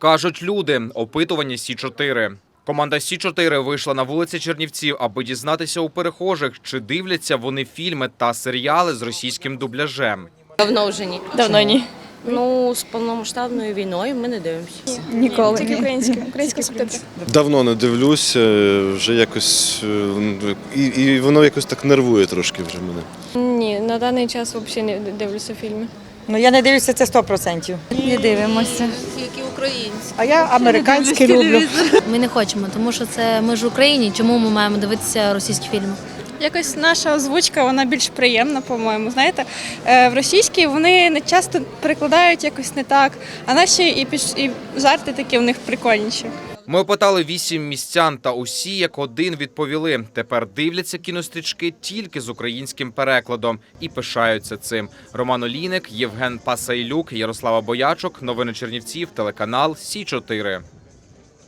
Кажуть люди, опитування Сі 4 Команда Сі 4 вийшла на вулиці Чернівців, аби дізнатися у перехожих, чи дивляться вони фільми та серіали з російським дубляжем. Давно вже ні. Давно ні. Ну, з повномасштабною війною ми не дивимося. Ніколи. Тільки українські, українські субтитри. Давно не дивлюсь, е, вже якось е, і, і воно якось так нервує трошки вже мене. Ні, на даний час взагалі не дивлюся фільми. Ну я не дивлюся це 100%. Не дивимося. А я американський люблю. Ми не хочемо, тому що це ми ж в Україні. Чому ми маємо дивитися російські фільми? Якось наша озвучка вона більш приємна, по-моєму. Знаєте, Е, в російській вони не часто перекладають якось не так, а наші і піш- і жарти такі в них прикольніші. Ми опитали вісім містян, та усі як один відповіли. Тепер дивляться кінострічки тільки з українським перекладом і пишаються цим. Роман Олійник, Євген Пасайлюк, Ярослава Боячок. Новини Чернівців, телеканал Сі 4